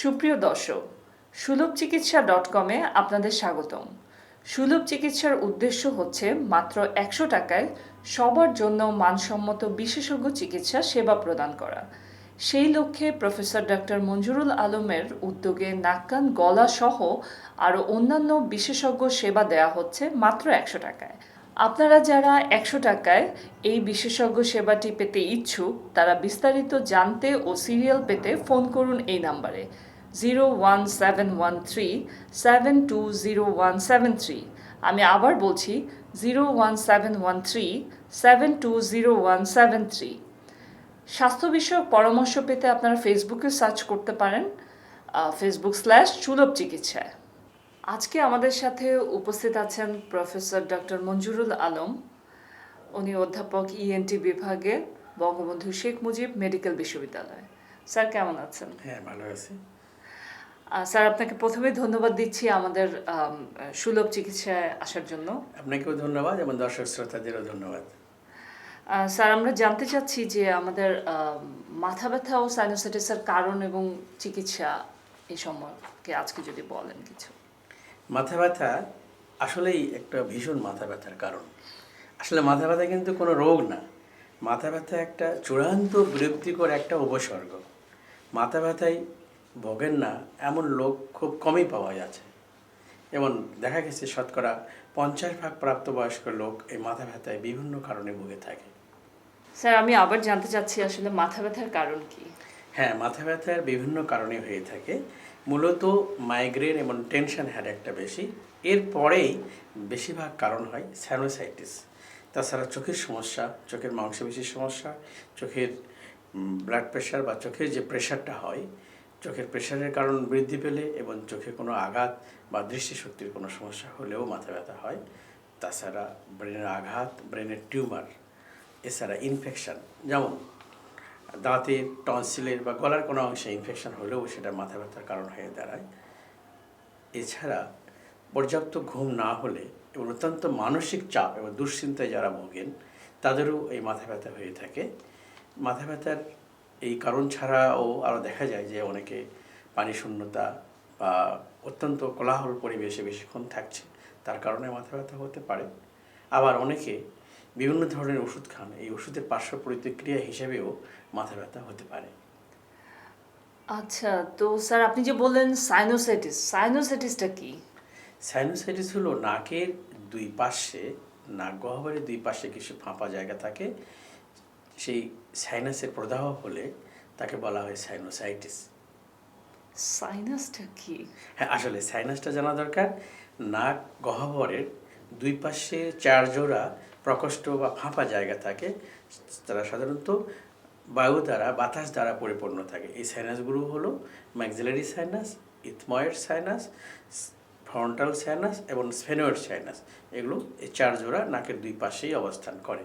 সুপ্রিয় দর্শক সুলভ চিকিৎসা ডট কমে আপনাদের স্বাগতম। সুলভ চিকিৎসার উদ্দেশ্য হচ্ছে মাত্র একশো টাকায় সবার জন্য মানসম্মত বিশেষজ্ঞ চিকিৎসা সেবা প্রদান করা। সেই লক্ষ্যে প্রফেসর ডক্টর মঞ্জুরুল আলমের উদ্যোগে নাক্কান গলা সহ আরও অন্যান্য বিশেষজ্ঞ সেবা দেয়া হচ্ছে মাত্র একশো টাকায়। আপনারা যারা একশো টাকায় এই বিশেষজ্ঞ সেবাটি পেতে ইচ্ছুক, তারা বিস্তারিত জানতে ও সিরিয়াল পেতে ফোন করুন এই নাম্বারে। Zero one seven one three, seven two zero one seven three. আমি আবার বলছি, zero one seven one three, seven two zero one seven three. স্বাস্থ্য বিষয়ক পরামর্শ পেতে আপনারা ফেসবুকে সার্চ করতে পারেন ফেসবুক স্ল্যাশ সুলভ চিকিৎসায়। আজকে আমাদের সাথে উপস্থিত আছেন প্রফেসর ডক্টর মঞ্জুরুল আলম। উনি অধ্যাপক ইএনটি বিভাগে বঙ্গবন্ধু শেখ মুজিব মেডিকেল বিশ্ববিদ্যালয়। স্যার কেমন আছেন? হ্যাঁ ভালো আছি। স্যার আপনাকে প্রথমেই ধন্যবাদ দিচ্ছি আমাদের সুলভ চিকিৎসায় আসার জন্য। আপনাকেও ধন্যবাদ এবং দর্শক শ্রোতাদেরও ধন্যবাদ। স্যার আমরা জানতে চাচ্ছি যে আমাদের মাথা ব্যথা ও সাইনোসাইটিসের কারণ এবং চিকিৎসা এই সম্পর্কে আজকে যদি বলেন কিছু। মাথা ব্যথা আসলেই একটা ভীষণ মাথা ব্যথার কারণ। আসলে মাথা ব্যথা কিন্তু কোনো রোগ না। মাথা ব্যথা একটা চূড়ান্ত বিরক্তিকর একটা উপসর্গ। মাথা ব্যথায় ভোগেন না এমন লোক খুব কমই পাওয়া যাচ্ছে। এবং দেখা গেছে শতকরা পঞ্চাশ ভাগ প্রাপ্তবয়স্ক লোক এই মাথা ব্যথায় বিভিন্ন কারণে ভুগে থাকে। স্যার আমি আবার জানতে চাচ্ছি আসলে মাথা ব্যথার কারণ কি? হ্যাঁ মাথা ব্যথার বিভিন্ন কারণে হয়ে থাকে। মূলত মাইগ্রেন এবং টেনশন একটা বেশি। এরপরেই বেশিরভাগ কারণ হয় স্যানোসাইটিস তাছাড়া চোখের সমস্যা, চোখের মাংসপেশির সমস্যা, চোখের ব্লাড প্রেশার বা চোখের যে প্রেশারটা হয়, চোখের প্রেশারের কারণ বৃদ্ধি পেলে এবং চোখে কোনো আঘাত বা দৃষ্টিশক্তির কোনো সমস্যা হলেও মাথা ব্যথা হয়। তাছাড়া ব্রেনের আঘাত ব্রেনের টিউমার এছাড়া ইনফেকশান যেমন দাঁতের টনসিলের বা গলার কোনো অংশে ইনফেকশন হলেও সেটা মাথা ব্যথার কারণ হয়ে দাঁড়ায়। এছাড়া পর্যাপ্ত ঘুম না হলে এবং অত্যন্ত মানসিক চাপ এবং দুশ্চিন্তায় যারা ভোগেন, তাদেরও এই মাথা ব্যথা হয়ে থাকে। মাথা ব্যথার এই কারণ ছাড়াও আরও দেখা যায় যে অনেকে পানি শূন্যতা বা অত্যন্ত কোলাহল পরিবেশে বেশিক্ষণ থাকছে, তার কারণে মাথা ব্যথা হতে পারে। আবার অনেকে বিভিন্ন ধরনের ওষুধ খান। এই ওষুধের পার্শ্ব প্রতিক্রিয়া হিসেবেও মাথা ব্যথা হতে পারে। আচ্ছা তো স্যার আপনি যে বললেন সাইনোসাইটিস সাইনোসাইটিসটা কি? সাইনোসাইটিস হলো নাকের দুই পাশে নাক গহ্বরের দুই পাশে কিছু ফাঁপা জায়গা থাকে। সেই সাইনাসের প্রদাহ হলে তাকে বলা হয় সাইনোসাইটিস সাইনাসটা কি? হ্যাঁ আসলে সাইনাসটা জানা দরকার। নাক গহ্বরের দুই পাশে চার জোড়া প্রকোষ্ঠ বা ফাঁপা জায়গা থাকে তারা সাধারণত বায়ু দ্বারা বাতাস দ্বারা পরিপূর্ণ থাকে। এই সাইনাসগুলো হলো maxillary sinus ethmoid sinus frontal sinus এবং স্ফেনোয়েড সাইনাস এগুলো এই চার জোড়া নাকের দুই পাশেই অবস্থান করে।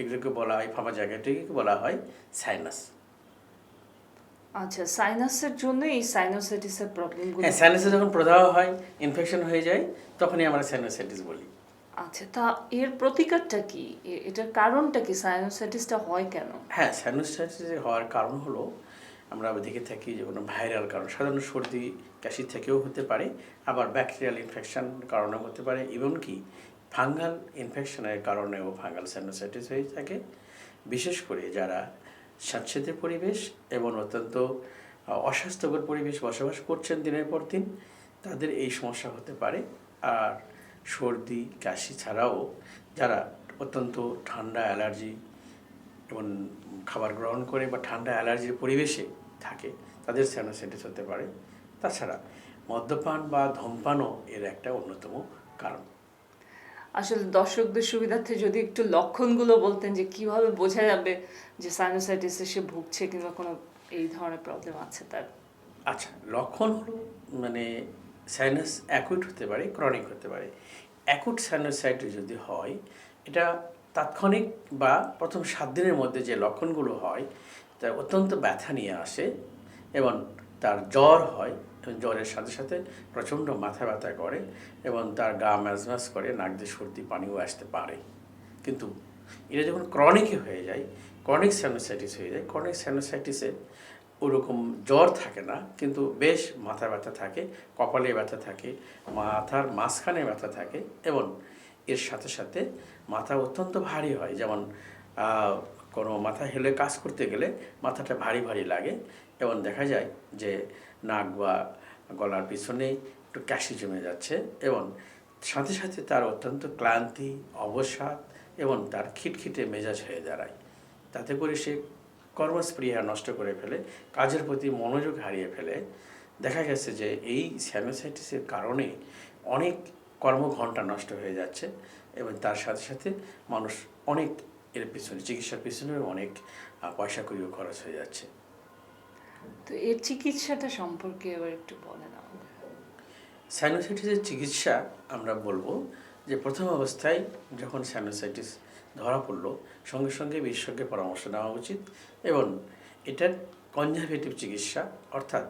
এগুলোকে বলা হয় ফাঁপা জায়গাটিকে বলা হয় সাইনাস আচ্ছা সাইনাসের জন্য এই সাইনোসাইটিসের প্রবলেমগুলো হ্যাঁ সাইনাসে যখন প্রদাহ হয় ইনফেকশন হয়ে যায় তখনই আমরা সাইনোসাইটিস বলি। আচ্ছা তা এর প্রতিকারটা কি? এটার কারণটা কি? সাইনোসাইটিসটা হয় কেন? হ্যাঁ সাইনোসাইটিস হওয়ার কারণ হলো, আমরা দেখে থাকি যে কোনো ভাইরাল কারণ। সাধারণ সর্দি, কাশি থেকেও হতে পারে, আবার ব্যাকটেরিয়াল ইনফেকশন কারণে হতে পারে এবং কি ফাঙ্গাল ইনফেকশনের কারণেও ফাঙ্গাল সাইনোসাইটিস হয়ে থাকে। বিশেষ করে যারা স্যাঁতসেঁতে পরিবেশ এবং অত্যন্ত অস্বাস্থ্যকর পরিবেশ বসবাস করছেন দিনের পর দিন, তাদের এই সমস্যা হতে পারে। আর সর্দি কাশি ছাড়াও যারা অত্যন্ত ঠান্ডা অ্যালার্জি এবং খাবার গ্রহণ করে বা ঠান্ডা অ্যালার্জির পরিবেশে থাকে তাদের সাইনোসাইটিস হতে পারে। তাছাড়া মদ্যপান বা ধূমপানও এর একটা অন্যতম কারণ। আসলে দর্শকদের সুবিধার্থে যদি একটু লক্ষণগুলো বলতেন যে কীভাবে বোঝা যাবে যে সাইনোসাইটিসে সে ভুগছে কিংবা কোনো এই ধরনের প্রবলেম আছে তার? আচ্ছা লক্ষণ হলো মানে সাইনাস অ্যাকুইট হতে পারে ক্রনিক হতে পারে। অ্যাকুট সাইনোসাইটিস যদি হয়, এটা তাৎক্ষণিক বা প্রথম সাত দিনের মধ্যে যে লক্ষণগুলো হয়, তা অত্যন্ত ব্যথা নিয়ে আসে এবং তার জ্বর হয় জ্বরের সাথে সাথে প্রচণ্ড মাথা ব্যথা করে এবং তার গা ম্যাজ ম্যাজ করে, নাক দিয়ে সর্দি, পানিও আসতে পারে। কিন্তু এটা যখন ক্রনিকে হয়ে যায় ক্রনিক সাইনোসাইটিস হয়ে যায় ক্রনিক সাইনোসাইটিসে ওরকম জ্বর থাকে না, কিন্তু বেশ মাথা ব্যথা থাকে, কপালে ব্যথা থাকে, মাথার মাঝখানে ব্যথা থাকে এবং এর সাথে সাথে মাথা অত্যন্ত ভারী হয়। যেমন কোনো মাথা হেলে কাজ করতে গেলে মাথাটা ভারী ভারী লাগে এবং দেখা যায় যে নাক বা গলার পিছনে একটু ক্যাশি জমে যাচ্ছে এবং সাথে সাথে তার অত্যন্ত ক্লান্তি, অবসাদ এবং তার খিটখিটে মেজাজ হয়ে দাঁড়ায়। তাতে করে সে কর্মস্পৃহা নষ্ট করে ফেলে কাজের প্রতি মনোযোগ হারিয়ে ফেলে দেখা গেছে যে এই স্যানোসাইটিসের কারণে অনেক কর্মঘণ্টা নষ্ট হয়ে যাচ্ছে এবং তার সাথে সাথে মানুষ অনেক এর পিছনে চিকিৎসার পিছনেও অনেক পয়সা করিও খরচ হয়ে যাচ্ছে। তো এর চিকিৎসাটা সম্পর্কে এবার একটু বলেন আমাদের সাইনোসাইটিসের চিকিৎসা আমরা বলব যে প্রথম অবস্থায় যখন সাইনোসাইটিস ধরা পড়ল, সঙ্গে সঙ্গে বিশেষজ্ঞের পরামর্শ নেওয়া উচিত এবং এটার কনজারভেটিভ চিকিৎসা, অর্থাৎ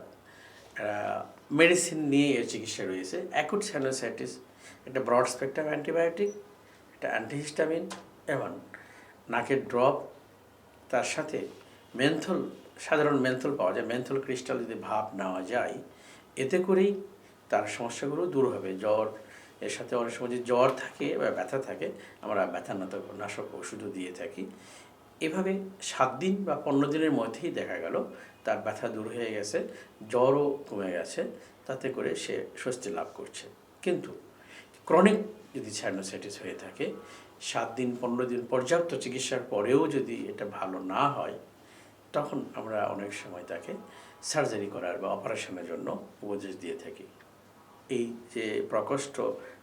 মেডিসিন নিয়ে এর চিকিৎসা রয়েছে। অ্যাকুট সাইনোসাইটিস একটা ব্রড স্পেকট্রাম অ্যান্টিবায়োটিক একটা অ্যান্টিহিস্টামিন এবং নাকের ড্রপ তার সাথে মেন্থল সাধারণ মেন্থল পাওয়া যায়। মেন্থল ক্রিস্টাল যদি ভাব নেওয়া যায়, এতে করেই তার সমস্যাগুলো দূর হবে। জ্বর এর সাথে অনেক সময় যে জ্বর থাকে বা ব্যথা থাকে, আমরা ব্যথা নাশক ওষুধও দিয়ে থাকি। এভাবে সাত দিন বা পনেরো দিনের মধ্যেই দেখা গেল, তার ব্যথা দূর হয়ে গেছে, জ্বরও কমে গেছে, তাতে করে সে স্বস্তি লাভ করছে। কিন্তু ক্রনিক যদি সাইনোসাইটিস হয়ে থাকে, সাত দিন, পনেরো দিন পর্যাপ্ত চিকিৎসার পরেও যদি এটা ভালো না হয়, তখন আমরা অনেক সময় তাকে সার্জারি করার বা অপারেশনের জন্য উপদেশ দিয়ে থাকি। এই যে প্রকোষ্ঠ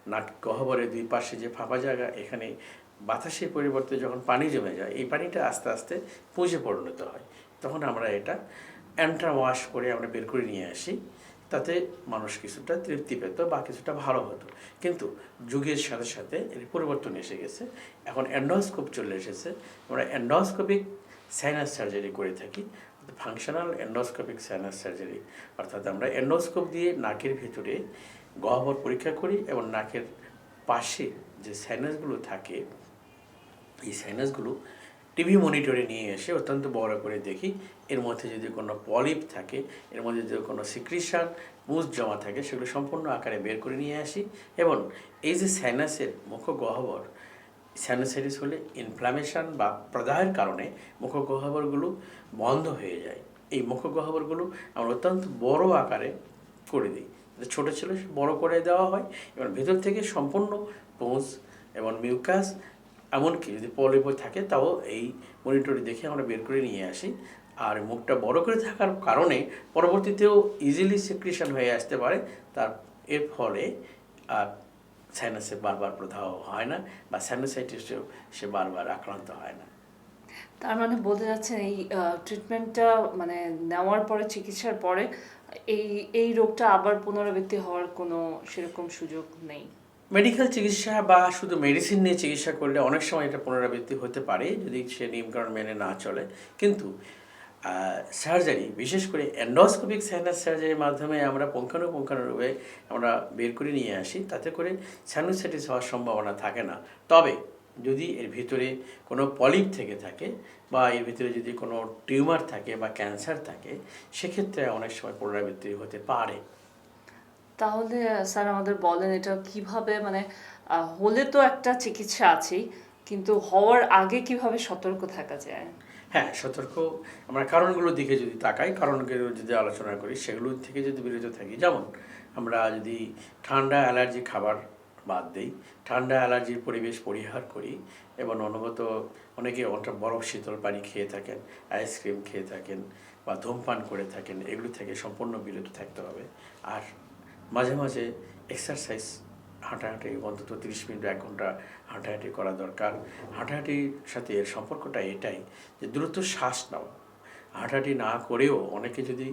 নাক গহ্বরের দুই পাশে যে ফাঁপা জায়গা, এখানে বাতাসের পরিবর্তে যখন পানি জমে যায়, এই পানিটা আস্তে আস্তে পুঁজে পরিণত হয়। তখন আমরা এটা অ্যান্ট্রা ওয়াশ করে আমরা বের করে নিয়ে আসি। তাতে মানুষ কিছুটা তৃপ্তি পেত বা কিছুটা ভালো হতো। কিন্তু যুগের সাথে সাথে এর পরিবর্তন এসে গেছে। এখন অ্যান্ডোস্কোপ চলে এসেছে। আমরা অ্যান্ডোস্কোপিক সাইনাস সার্জারি করে থাকি। ফাংশনাল এন্ডোস্কোপিক সাইনাস সার্জারি অর্থাৎ আমরা এন্ডোস্কোপ দিয়ে নাকের ভিতরে গহ্বর পরীক্ষা করি এবং নাকের পাশে যে সাইনাসগুলো থাকে, এই সাইনাসগুলো টিভি মনিটরে নিয়ে এসে অত্যন্ত বড় করে দেখি। এর মধ্যে যদি কোনো পলিপ থাকে, এর মধ্যে যদি কোনো সিক্রিশন মুজ জমা থাকে, সেগুলো সম্পূর্ণ আকারে বের করে নিয়ে আসি এবং এই যে সাইনাসের মুখ গহ্বর সাইনোসাইটিস হলে ইনফ্লামেশন বা প্রদাহের কারণে মুখ গহ্বরগুলো বন্ধ হয়ে যায়। এই মুখ গহ্বরগুলো আমরা অত্যন্ত বড় আকারে করে দিই। ছোটো ছিল সে বড় করে দেওয়া হয় এবং ভেতর থেকে সম্পূর্ণ পোঁজ এবং মিউকাস এমনকি যদি পলিপ থাকে তাও এই মনিটরি দেখে আমরা বের করে নিয়ে আসি। আর মুখটা বড় করে থাকার কারণে পরবর্তীতেও ইজিলি সিক্রিশন হয়ে আসতে পারে। তার এর ফলে আর সাইনাসে বারবার প্রদাহ হয় না বা সাইনোসাইটিসেও সে বারবার আক্রান্ত হয় না। তার মানে বলতে যাচ্ছেন এই ট্রিটমেন্টটা মানে নেওয়ার পরে চিকিৎসার পরে এই এই রোগটা আবার পুনরাবৃত্তি হওয়ার কোনো সেরকম সুযোগ নেই। মেডিকেল চিকিৎসা বা শুধু মেডিসিন নিয়ে চিকিৎসা করলে অনেক সময় এটা পুনরাবৃত্তি হতে পারে যদি সে নিয়মকানুন মেনে না চলে। কিন্তু সার্জারি বিশেষ করে এন্ডোস্কোপিক সাইনাস সার্জারির মাধ্যমে আমরা পুঙ্খানুপুঙ্খানুরূপে আমরা বের করে নিয়ে আসি, তাতে করে সাইনোসাইটিস হওয়ার সম্ভাবনা থাকে না। তবে যদি এর ভিতরে কোনো পলিপ থেকে থাকে বা এর ভিতরে যদি কোনো টিউমার থাকে বা ক্যান্সার থাকে, সেক্ষেত্রে অনেক সময় পুনরাবৃত্তি হতে পারে। তাহলে, স্যার, আমাদের বলেন এটা কীভাবে? মানে হলে তো একটা চিকিৎসা আছেই, কিন্তু হওয়ার আগে কীভাবে সতর্ক থাকা যায়? হ্যাঁ সতর্ক। আমরা কারণগুলোর দিকে যদি তাকাই কারণগুলো যদি আলোচনা করি, সেগুলো থেকে যদি বিরত থাকি। যেমন, আমরা যদি ঠান্ডা অ্যালার্জি খাবার বাদ দেই, ঠান্ডা অ্যালার্জির পরিবেশ পরিহার করি এবং অনুগত অনেকে অনেকটা বরফ শীতল পানি খেয়ে থাকেন আইসক্রিম খেয়ে থাকেন বা ধূমপান করে থাকেন, এগুলো থেকে সম্পূর্ণ বিরত থাকতে হবে। আর মাঝে মাঝে এক্সারসাইজ হাঁটাহাঁটি অন্তত তিরিশ মিনিট, এক ঘণ্টা হাঁটাহাঁটি করা দরকার। হাঁটাহাঁটির সাথে এর সম্পর্কটা এটাই যে দ্রুত শ্বাস নেওয়া হাঁটাহাঁটি না করেও অনেকে যদি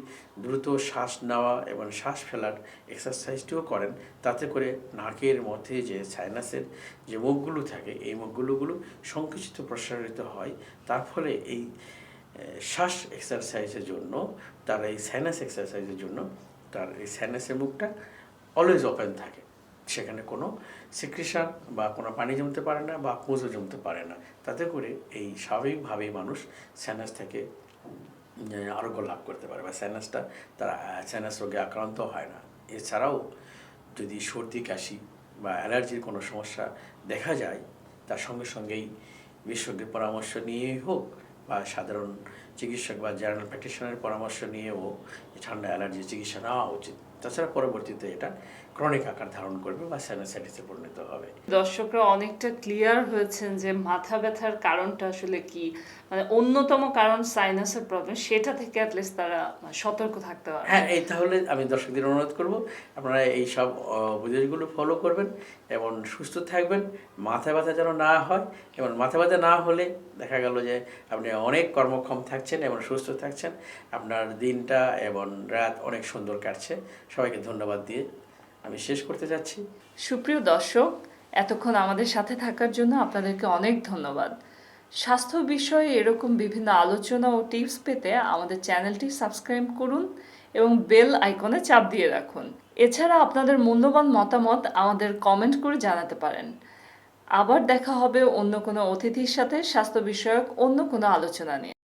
দ্রুত শ্বাস নেওয়া এবং শ্বাস ফেলার এক্সারসাইজটিও করেন, তাতে করে নাকের মধ্যে যে সাইনাসের যে মুখগুলো থাকে, এই মুখগুলোগুলো সংকুচিত প্রসারিত হয়। তার ফলে এই শ্বাস এক্সারসাইজের জন্য, তার এই সাইনাস এক্সারসাইজের জন্য তার এই সাইনাসের মুখটা অলওয়েজ ওপেন থাকে। সেখানে কোনো সিক্রেশন বা কোনো পানি জমতে পারে না বা পুজো জমতে পারে না। তাতে করে এই স্বাভাবিকভাবেই মানুষ সাইনাস থেকে আরোগ্য লাভ করতে পারে বা সাইনাসটা তারা সাইনাস রোগে আক্রান্ত হয় না। এছাড়াও যদি সর্দি, কাশি বা অ্যালার্জির কোনো সমস্যা দেখা যায়, তার সঙ্গে সঙ্গেই বিশেষজ্ঞের পরামর্শ নিয়ে হোক বা সাধারণ চিকিৎসক বা জেনারেল প্র্যাকটিশনারের পরামর্শ নিয়েও ঠান্ডা অ্যালার্জির চিকিৎসা নেওয়া উচিত। তাছাড়া পরবর্তীতে এটা ক্রনিক আকার ধারণ করবে বা সাইনাসাইটিসে পরিণত হবে। দর্শকরা অনেকটা ক্লিয়ার হয়েছেন যে মাথা ব্যথার কারণটা আসলে কি মানে অন্যতম কারণ সাইনাসের প্রবলেম সেটা থেকে অ্যাটলিস্ট তারা মানে সতর্ক থাকতে পারে হ্যাঁ এই তাহলে আমি দর্শকদের অনুরোধ করব আপনারা এই সব উপদেশগুলো ফলো করবেন এবং সুস্থ থাকবেন মাথা ব্যথা যেন না হয় এবং মাথা ব্যথা না হলে দেখা গেল যে আপনি অনেক কর্মক্ষম থাকছেন এবং সুস্থ থাকছেন আপনার দিনটা এবং রাত অনেক সুন্দর কাটছে। সবাইকে ধন্যবাদ দিয়ে আমি শেষ করতে যাচ্ছি। সুপ্রিয় দর্শক, এতক্ষণ আমাদের সাথে থাকার জন্য আপনাদেরকে অনেক ধন্যবাদ। স্বাস্থ্য বিষয়ে এরকম বিভিন্ন আলোচনা ও টিপস পেতে আমাদের চ্যানেলটি সাবস্ক্রাইব করুন এবং বেল আইকনে চাপ দিয়ে রাখুন। এছাড়া আপনাদের মূল্যবান মতামত আমাদের কমেন্ট করে জানাতে পারেন। আবার দেখা হবে অন্য কোনো অতিথির সাথে স্বাস্থ্য বিষয়ক অন্য কোনো আলোচনা নিয়ে।